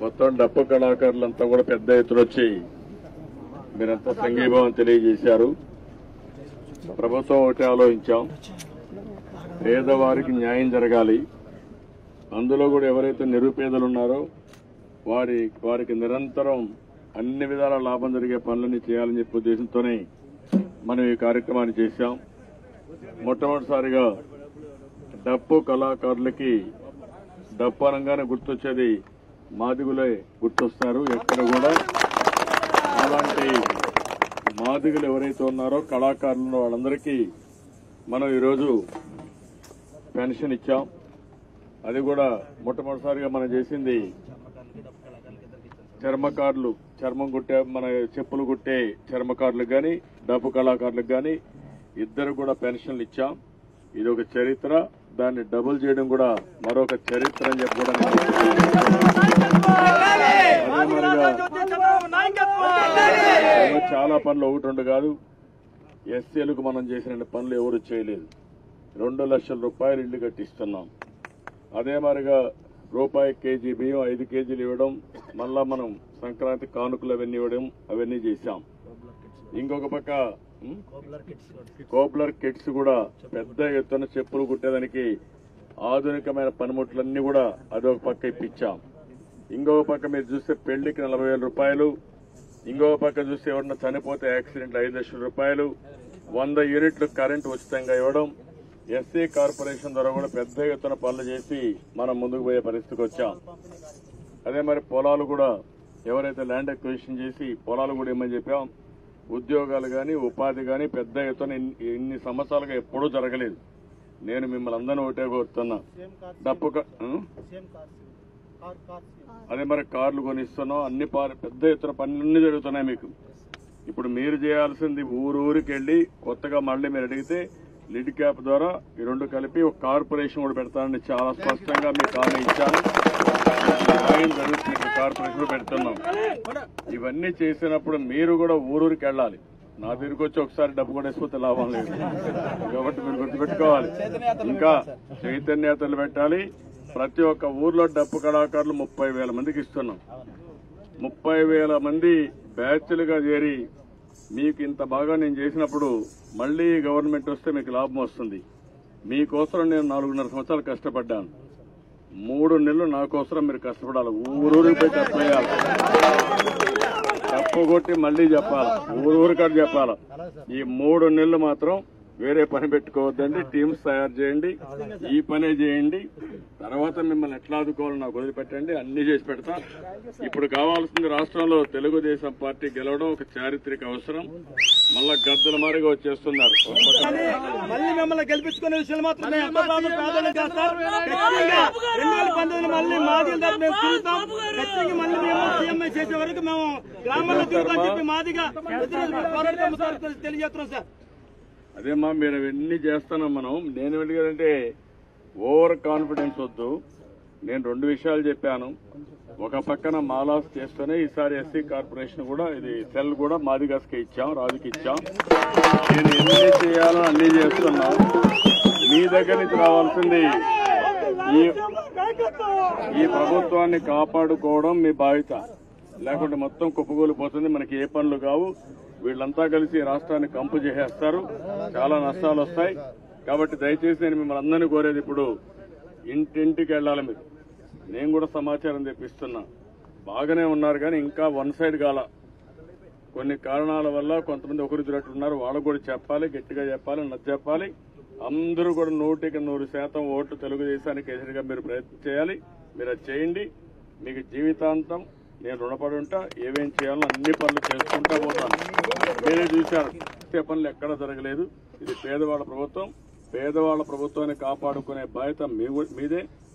మొత్తం డప్పు కళాకారులంతా కూడా పెద్ద ఎత్తున వచ్చి మీరంతా సంఘీభావం తెలియజేశారు. ప్రభుత్వం ఒకటి ఆలోచించాం. పేదవారికి న్యాయం జరగాలి. అందులో కూడా ఎవరైతే నిరుపేదలు ఉన్నారో వారి వారికి నిరంతరం అన్ని విధాల లాభం జరిగే పనులని చేయాలని చెప్పే ఉద్దేశంతోనే మనం ఈ కార్యక్రమాన్ని చేశాం. మొట్టమొదటిసారిగా డప్పు కళాకారులకి డప్పు అనగానే గుర్తొచ్చేది మాదిగులే గుర్తొస్తారు ఎక్కడ కూడా. అలాంటి మాదిగులు ఎవరైతే ఉన్నారో కళాకారులు వాళ్ళందరికీ మనం ఈరోజు పెన్షన్ ఇచ్చాం. అది కూడా మొట్టమొదటిసారిగా మనం చేసింది చర్మకారులు. చర్మం కుట్టే మన చెప్పులు కుట్టే చర్మకారులకు కానీ డబ్బు కళాకారులకు కానీ ఇద్దరు కూడా పెన్షన్లు ఇచ్చాం. ఇది ఒక చరిత్ర. దాన్ని డబుల్ చేయడం కూడా మరొక చరిత్ర అని చెప్పి కూడా నేను అదే మాదిరిగా ఇంకా చాలా పనులు ఒకటి రెండు కాదు. ఎస్సీలకు మనం చేసిన పనులు ఎవరు చేయలేదు. రెండు లక్షల రూపాయలు ఇల్లు కట్టిస్తున్నాం. అదే మాదిరిగా రూపాయి కేజీ బియ్యం ఐదు కేజీలు ఇవ్వడం మళ్ళా మనం సంక్రాంతి కానుకలు అవన్నీ ఇవ్వడం అవన్నీ చేశాం. ఇంకొక పక్క ఉం? కోబ్లర్ కిట్స్ కూడా పెద్ద ఎత్తున చెప్పులు కుట్టేదానికి ఆధునికమైన పనిముట్లన్నీ కూడా అదొక పక్క ఇప్పించాం. ఇంకొక పక్క మీరు చూస్తే పెళ్ళికి నలభై వేల రూపాయలు ఇంకొక పక్క చూస్తే ఎవరన్నా చనిపోతే యాక్సిడెంట్ ఐదు లక్షల రూపాయలు వంద యూనిట్లు కరెంట్ ఉచితంగా ఇవ్వడం ఎస్సీ కార్పొరేషన్ ద్వారా కూడా పెద్ద ఎత్తున పనులు చేసి మనం ముందుకు పోయే పరిస్థితికి వచ్చాం. అదే మరి పొలాలు కూడా ఎవరైతే ల్యాండ్ అక్విజిషన్ చేసి పొలాలు కూడా ఇమ్మని చెప్పాం. ఉద్యోగాలు కానీ ఉపాధి కానీ పెద్ద ఎత్తున ఇన్ని- సంవత్సరాలుగా ఎప్పుడూ జరగలేదు. నేను మిమ్మల్ని అందరినీ ఒకటే కోరుతున్నా. డప్పు? అదే మరి కార్లు కొనిస్తున్నాం అన్ని పెద్ద ఎత్తున పనులన్నీ జరుగుతున్నాయి మీకు. ఇప్పుడు మీరు చేయాల్సింది ఊరూరికి వెళ్ళి కొత్తగా మళ్ళీ మీరు అడిగితే లిడ్ క్యాప్ ద్వారా ఈ రెండు కలిపి ఒక కార్పొరేషన్ కూడా పెడతానని చాలా స్పష్టంగా మీకు హామీ ఇచ్చాను. జరుగుతుంది. కార్పొరేషన్ పెడుతున్నాం. ఇవన్నీ చేసినప్పుడు మీరు కూడా ఊరూరికి వెళ్ళాలి. నా దగ్గరికి వచ్చి ఒకసారి డబ్బు కూడా వేసిపోతే లాభం లేదు. కాబట్టి మీరు గుర్తుపెట్టుకోవాలి. ఇంకా చైతన్యతలు పెట్టాలి. ప్రతి ఒక్క ఊర్లో డప్పు కళాకారులు ముప్పై వేల మందికి ఇస్తున్నాం. ముప్పై వేల మంది బ్యాచ్లుగా చేరి మీకు ఇంత బాగా నేను చేసినప్పుడు మళ్ళీ గవర్నమెంట్ వస్తే మీకు లాభం వస్తుంది. మీకోసం నేను నాలుగున్నర సంవత్సరాలు కష్టపడ్డాను. మూడు నెలలు నా కోసం మీరు కష్టపడాలి. ఊరూరికి పోయి చెప్పేయాలి తప్పు కొట్టి మళ్ళీ చెప్పాలి. ఊరూరికాడు చెప్పాలి. ఈ మూడు నెలలు మాత్రం వేరే పని పెట్టుకోవద్దండి. టీమ్స్ తయారు చేయండి. ఈ పనే చేయండి. తర్వాత మిమ్మల్ని ఎట్లా ఆదుకోవాలో నాకు వదిలిపెట్టండి. అన్ని చేసి పెడతా. ఇప్పుడు కావాల్సింది రాష్ట్రంలో తెలుగుదేశం పార్టీ గెలవడం ఒక చారిత్రక అవసరం. మళ్ళా గద్దల మారిగా వచ్చేస్తున్నారు. మిమ్మల్ని గెలిపించుకునే విషయాలు మాత్రం మేము ఎంత ప్రాధాన్యం చేస్తాం. ఖచ్చితంగా రెండు వేల పంతొమ్మిది మళ్ళీ మాదిగల తరపు మేము తిరుగుతాం. ఖచ్చితంగా మళ్ళీ మేము సీఎం చేసే వరకు మేము గ్రామాల్లో తిరుగుతాం చెప్పి మాదిగా ప్రతిరోజు పోరాడతాం సార్ తెలియజేస్తున్నాం సార్. అదేమ్మా మీరు అవన్నీ చేస్తున్నాం మనం. నేను వెళ్ళగానంటే ఓవర్ కాన్ఫిడెన్స్ వద్దు. నేను రెండు విషయాలు చెప్పాను. ఒక పక్కన మాలాస్ చేస్తూనే ఈసారి ఎస్సీ కార్పొరేషన్ కూడా ఇది సెల్ కూడా మాదిగాస్కి ఇచ్చాం రాజుకి ఇచ్చాం. నేను ఎన్ని చేయాలో అన్ని చేస్తున్నాం. మీ దగ్గర నుంచి రావాల్సింది ఈ ఈ ప్రభుత్వాన్ని కాపాడుకోవడం మీ బాధ్యత. లేకుంటే మొత్తం కుప్పకూలిపోతుంది మనకి ఏ పనులు కావు. వీళ్ళంతా కలిసి రాష్ట్రాన్ని కంపు చేసేస్తారు. చాలా నష్టాలు వస్తాయి. కాబట్టి దయచేసి నేను మిమ్మల్ని అందరినీ కోరేది ఇప్పుడు ఇంటింటికి వెళ్ళాలి మీరు. నేను కూడా సమాచారం తెప్పిస్తున్నా. బాగానే ఉన్నారు కానీ ఇంకా వన్ సైడ్ కాల కొన్ని కారణాల వల్ల కొంతమంది ఒకరిద్దరు ఉన్నారు వాళ్ళకు కూడా చెప్పాలి గట్టిగా చెప్పాలి నచ్చ చెప్పాలి. అందరూ కూడా నూటికి నూరు శాతం ఓట్లు తెలుగుదేశానికి ఎదురుగా మీరు ప్రయత్నం చేయాలి. మీరు అది చేయండి. మీకు జీవితాంతం నేను రుణపడి ఉంటా ఏమేం చేయాలో అన్ని పనులు చేసుకుంటా పోతాను. మీరే చూశారు ఇచ్చే పనులు ఎక్కడ జరగలేదు. ఇది పేదవాళ్ళ ప్రభుత్వం. పేదవాళ్ళ ప్రభుత్వాన్ని కాపాడుకునే బాధ్యత మీదే.